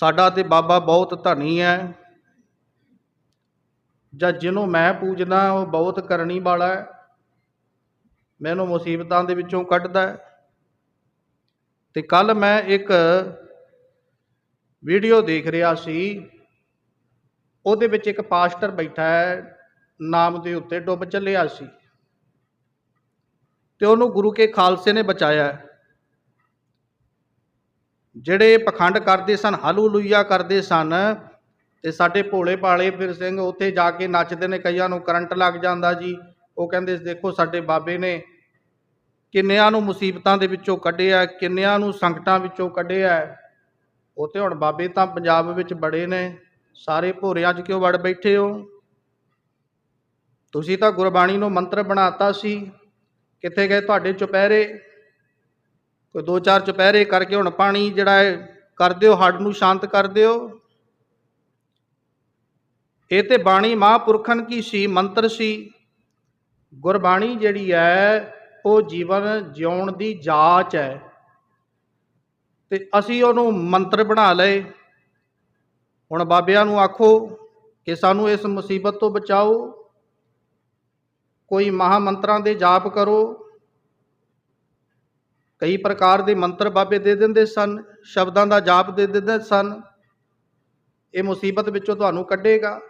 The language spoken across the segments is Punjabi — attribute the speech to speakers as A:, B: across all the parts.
A: ਸਾਡਾ ਤੇ ਬਾਬਾ ਬਹੁਤ ਧਨੀ ਹੈ। ਜਾਂ ਜਿਹਨੂੰ ਮੈਂ ਪੂਜਦਾ, ਉਹ ਬਹੁਤ ਕਰਨੀ ਵਾਲਾ ਹੈ। ਮੈਨੂੰ ਮੁਸੀਬਤਾਂ ਦੇ ਵਿੱਚੋਂ ਕੱਢਦਾ ਹੈ। ਤੇ ਕੱਲ ਮੈਂ ਇੱਕ ਵੀਡੀਓ ਦੇਖ ਰਿਹਾ ਸੀ। ਉਹਦੇ ਵਿੱਚ ਇੱਕ ਪਾਸਟਰ ਬੈਠਾ ਹੈ, ਨਾਮ ਦੇ ਉੱਤੇ ਡੁੱਬ ਚੱਲਿਆ ਸੀ। ਤੇ ਉਹਨੂੰ ਗੁਰੂ ਕੇ ਖਾਲਸੇ ਨੇ ਬਚਾਇਆ ਹੈ। ਜਿਹੜੇ ਪਖੰਡ ਕਰਦੇ ਸਨ, ਹਾਲੂਲੂਇਆ ਕਰਦੇ ਸਨ ਤੇ ਸਾਡੇ ਭੋਲੇ ਭਾਲੇ ਫਿਰ ਸਿੰਘ ਉੱਥੇ ਜਾ ਕੇ ਨੱਚਦੇ ਨੇ, ਕਈਆਂ ਨੂੰ ਕਰੰਟ ਲੱਗ ਜਾਂਦਾ ਜੀ। ਉਹ ਕਹਿੰਦੇ ਦੇਖੋ ਸਾਡੇ ਬਾਬੇ ਨੇ ਕਿੰਨਿਆਂ ਨੂੰ ਮੁਸੀਬਤਾਂ ਦੇ ਵਿੱਚੋਂ ਕੱਢਿਆ, ਕਿੰਨਿਆਂ ਨੂੰ ਸੰਕਟਾਂ ਵਿੱਚੋਂ ਕੱਢਿਆ। ਉੱਥੇ ਹੁਣ ਬਾਬੇ ਤਾਂ ਪੰਜਾਬ ਵਿੱਚ ਬੜੇ ਨੇ, ਸਾਰੇ ਭੋਰਿਆਂ 'ਚ ਕਿਉਂ ਵੜ ਬੈਠੇ ਹੋ? ਤੁਸੀਂ ਤਾਂ ਗੁਰਬਾਣੀ ਨੂੰ ਮੰਤਰ ਬਣਾਤਾ ਸੀ। ਕਿੱਥੇ ਗਏ ਤੁਹਾਡੇ ਚੁਪਹਿਰੇ? ਕੋਈ ਦੋ ਚਾਰ ਚੁਪਹਿਰੇ ਕਰਕੇ ਹੁਣ ਪਾਣੀ ਜਿਹੜਾ ਹੈ ਕਰ ਦਿਓ ਹੱਡ ਨੂੰ ਸ਼ਾਂਤ ਕਰ ਦਿਓ। ਇਹ ਤੇ ਬਾਣੀ ਮਹਾਂਪੁਰਖਨ ਕੀ ਸੀ, ਮੰਤਰ ਸੀ। ਗੁਰਬਾਣੀ ਜਿਹੜੀ ਹੈ, ਉਹ ਜੀਵਨ ਜਿਉਣ ਦੀ ਜਾਚ ਹੈ। ਤੇ ਅਸੀਂ ਉਹਨੂੰ ਮੰਤਰ ਬਣਾ ਲਏ। ਹੁਣ ਬਾਬਿਆਂ ਨੂੰ ਆਖੋ ਕਿ ਸਾਨੂੰ ਇਸ ਮੁਸੀਬਤ ਤੋਂ ਬਚਾਓ। ਕੋਈ ਮਹਾ ਮੰਤਰਾਂ ਦੇ ਜਾਪ ਕਰੋ। ਕਈ ਪ੍ਰਕਾਰ ਦੇ ਮੰਤਰ ਬਾਬੇ ਦੇ ਦਿੰਦੇ ਸਨ, ਸ਼ਬਦਾਂ ਦਾ ਜਾਪ ਦੇ ਦਿੰਦੇ ਸਨ। ਇਹ ਮੁਸੀਬਤ ਵਿੱਚੋਂ ਤੁਹਾਨੂੰ ਕੱਢੇਗਾ।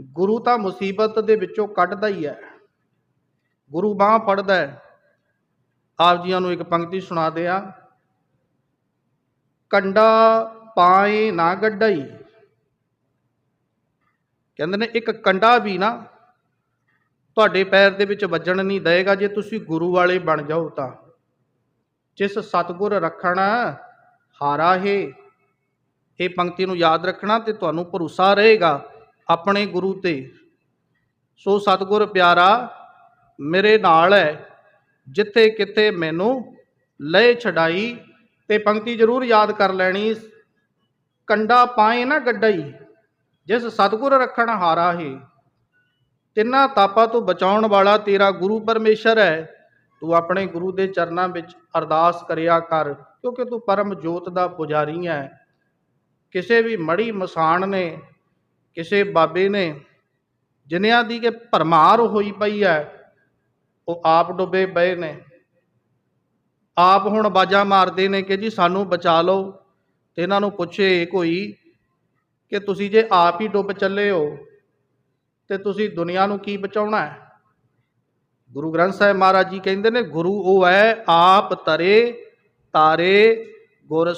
A: ਗੁਰੂ ਤਾਂ ਮੁਸੀਬਤ ਦੇ ਵਿੱਚੋਂ ਕੱਢਦਾ ਹੀ ਹੈ। ਗੁਰੂ ਬਾਹ ਫੜਦਾ ਹੈ। ਆਪ ਜੀਆਂ ਨੂੰ ਇੱਕ ਪੰਕਤੀ ਸੁਣਾ ਦਿਆਂ। ਕੰਡਾ ਪਾਏ ਨਾ ਗੱਡਈ। ਕਹਿੰਦੇ ਨੇ ਇੱਕ ਕੰਡਾ ਵੀ ਨਾ ਤੁਹਾਡੇ ਪੈਰ ਦੇ ਵਿੱਚ ਵੱਜਣ ਨਹੀਂ ਦਏਗਾ, ਜੇ ਤੁਸੀਂ ਗੁਰੂ ਵਾਲੇ ਬਣ ਜਾਓ ਤਾਂ। ਜਿਸ ਸਤਗੁਰ ਰੱਖਣਾ, ਹਾਰਾ ਹੈ, ਇਹ ਪੰਕਤੀ ਨੂੰ ਯਾਦ ਰੱਖਣਾ ਤੇ ਤੁਹਾਨੂੰ ਭਰੋਸਾ ਰਹੇਗਾ ਆਪਣੇ ਗੁਰੂ ਤੇ। ਸੋ ਸਤਗੁਰ ਪਿਆਰਾ, ਮੇਰੇ ਨਾਲ ਹੈ, ਜਿੱਥੇ ਕਿਤੇ ਮੈਨੂੰ ਲੈ ਛਡਾਈ ਤੇ ਪੰਕਤੀ ਜ਼ਰੂਰ ਯਾਦ ਕਰ ਲੈਣੀ। ਕੰਡਾ ਪਾਏ ਨਾ ਗੱਡਈ, ਜਿਸ ਸਤਗੁਰ ਰੱਖਣ, ਹਾਰਾ ਹੈ। ਤਿੰਨਾਂ ਤਾਪਾਂ ਤੋਂ ਬਚਾਉਣ ਵਾਲਾ ਤੇਰਾ ਗੁਰੂ ਪਰਮੇਸ਼ਰ ਹੈ। ਤੂੰ ਆਪਣੇ ਗੁਰੂ ਦੇ ਚਰਨਾਂ ਵਿੱਚ ਅਰਦਾਸ ਕਰਿਆ ਕਰ, ਕਿਉਂਕਿ ਤੂੰ ਪਰਮ ਜੋਤ ਦਾ ਪੁਜਾਰੀ ਹੈ। ਕਿਸੇ ਵੀ ਮੜੀ ਮਸਾਣ ਨੇ, ਕਿਸੇ ਬਾਬੇ ਨੇ, ਜਿਨ੍ਹਾਂ ਦੀ ਕਿ ਭਰਮਾਰ ਹੋਈ ਪਈ ਹੈ, ਉਹ ਆਪ ਡੁੱਬੇ ਪਏ ਨੇ। ਆਪ ਹੁਣ ਬਾਜਾ ਮਾਰਦੇ ਨੇ ਕਿ ਜੀ ਸਾਨੂੰ ਬਚਾ ਲਓ। ਤੇ ਇਹਨਾਂ ਨੂੰ ਪੁੱਛੇ ਕੋਈ, ਕਿ ਤੁਸੀਂ ਜੇ ਆਪ ਹੀ ਡੁੱਬ ਚੱਲੇ ਹੋ ਤੇ ਤੁਸੀਂ ਦੁਨੀਆ ਨੂੰ ਕੀ ਬਚਾਉਣਾ ਹੈ? ਗੁਰੂ ਗ੍ਰੰਥ ਸਾਹਿਬ ਮਹਾਰਾਜ ਜੀ ਕਹਿੰਦੇ ਨੇ, ਗੁਰੂ ਉਹ ਹੈ, ਆਪ ਤਰੇ ਤਾਰੇ ਗੁਰ